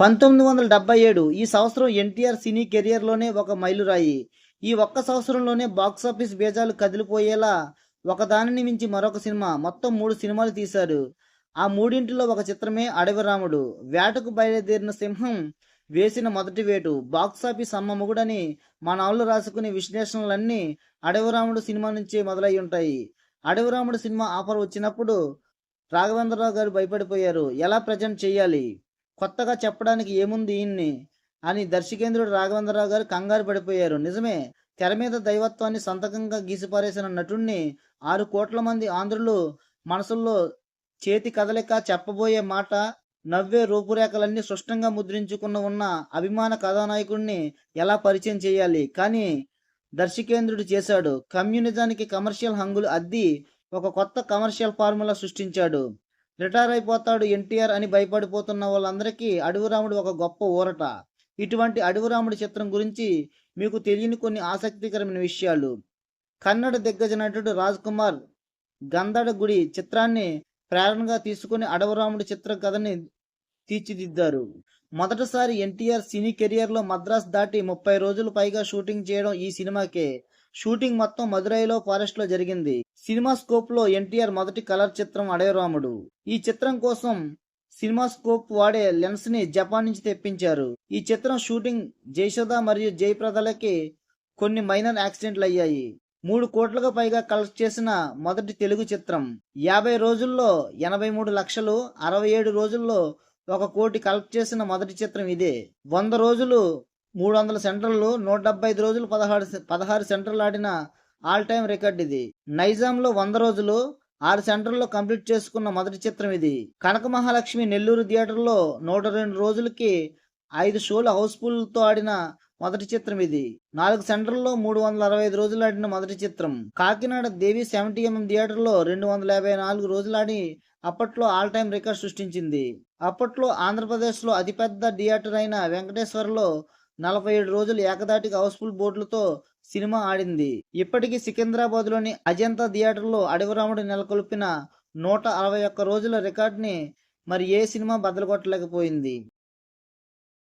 పంతొమ్మిది వందల డెబ్బై ఏడు ఈ సంవత్సరం ఎన్టీఆర్ సినీ కెరియర్లోనే ఒక మైలురాయి. ఈ ఒక్క సంవత్సరంలోనే బాక్సాఫీస్ బేజాలు కదిలిపోయేలా ఒకదానిని మించి మరొక సినిమా మొత్తం మూడు సినిమాలు తీశారు. ఆ మూడింటిలో ఒక చిత్రమే అడవి రాముడు వేటకు బయలుదేరిన సింహం వేసిన మొదటి వేటు. బాక్సాఫీస్ అమ్మ మొగుడని మన నవలు రాసుకునే విశ్లేషణలన్నీ అడవి రాముడు సినిమా నుంచే మొదలై ఉంటాయి. అడవి రాముడు సినిమా ఆఫర్ వచ్చినప్పుడు రాఘవేంద్రరావు గారు భయపడిపోయారు. ఎలా ప్రజెంట్ చేయాలి? కొత్తగా చెప్పడానికి ఏముంది ఈయన్ని? అని దర్శకేంద్రుడు రాఘవేంద్రరావు గారు కంగారు పడిపోయారు. నిజమే తెర మీద దైవత్వాన్ని సంతకంగా గీసిపారేసిన నటుణ్ణి ఆరు కోట్ల మంది ఆంధ్రులు మనసుల్లో చేతి కదలిక చెప్పబోయే మాట నవ్వే రూపురేఖలన్నీ స్పష్టంగా ముద్రించుకున్న ఉన్న అభిమాన కథానాయకుడిని ఎలా పరిచయం చేయాలి? కానీ దర్శకేంద్రుడు చేశాడు. కమ్యూనిజానికి కమర్షియల్ హంగులు అద్ది ఒక కొత్త కమర్షియల్ ఫార్ములా సృష్టించాడు. రిటైర్ అయిపోతాడు ఎన్టీఆర్ అని భయపడిపోతున్న వాళ్ళందరికీ అడవిరాముడు ఒక గొప్ప ఊరట. ఇటువంటి అడవిరాముడి చిత్రం గురించి మీకు తెలియని కొన్ని ఆసక్తికరమైన విషయాలు. కన్నడ దిగ్గజ నటుడు రాజ్ కుమార్ గంధడ గుడి చిత్రాన్ని ప్రేరణగా తీసుకుని అడవరాముడి చిత్ర కథని తీర్చిదిద్దారు. మొదటిసారి ఎన్టీఆర్ సినీ కెరియర్లో మద్రాస్ దాటి ముప్పై రోజులు పైగా షూటింగ్ చేయడం ఈ సినిమాకే. షూటింగ్ మొత్తం మదురైలో ఫారెస్ట్లో జరిగింది. సినిమాస్కోప్లో ఎన్టీఆర్ మొదటి కలర్ చిత్రం అడవిరాముడు. ఈ చిత్రం కోసం సినిమా స్కోప్ వాడే లెన్స్ని జపాన్ నుంచి తెప్పించారు. ఈ చిత్రం షూటింగ్ జయశోద మరియు జయప్రదలకి కొన్ని మైనర్ యాక్సిడెంట్లు అయ్యాయి మూడు కోట్లకు పైగా కలెక్ట్ చేసిన మొదటి తెలుగు చిత్రం. యాభై రోజుల్లో ఎనభై మూడు లక్షలు అరవై ఏడు రోజుల్లో ఒక కోటి కలెక్ట్ చేసిన మొదటి చిత్రం ఇదే. వంద రోజులు మూడు వందల సెంటర్లు నూట డెబ్బై ఐదు రోజులు పదహారు పదహారు సెంటర్లు ఆడిన ఆల్ టైమ్ రికార్డ్ ఇది. నైజాంలో వంద రోజులు ఆరు సెంటర్లో కంప్లీట్ చేసుకున్న మొదటి చిత్రం ఇది. కనక మహాలక్ష్మి నెల్లూరు థియేటర్లో నూట రెండు రోజులకి ఐదు షోలు హౌస్ఫుల్తో ఆడిన మొదటి చిత్రం ఇది. నాలుగు సెంటర్లో మూడు వందల అరవై ఐదు రోజులు ఆడిన మొదటి చిత్రం. కాకినాడ దేవి సెవెంటీ ఎంఎం థియేటర్లో రెండు వందల యాభై నాలుగు రోజులు ఆడి అప్పట్లో ఆల్ టైమ్ రికార్డ్ సృష్టించింది. అప్పట్లో ఆంధ్రప్రదేశ్లో అతిపెద్ద థియేటర్ అయిన వెంకటేశ్వర్లో నలభై ఏడు రోజులు ఏకదాటికి హౌస్ఫుల్ బోర్డులతో సినిమా ఆడింది. ఇప్పటికీ సికింద్రాబాద్లోని అజంతా థియేటర్లో అడవిరాముడు నెలకొల్పిన నూట అరవై ఒక్క రోజుల రికార్డ్ని మరి ఏ సినిమా బద్దలుకొట్టలేకపోయింది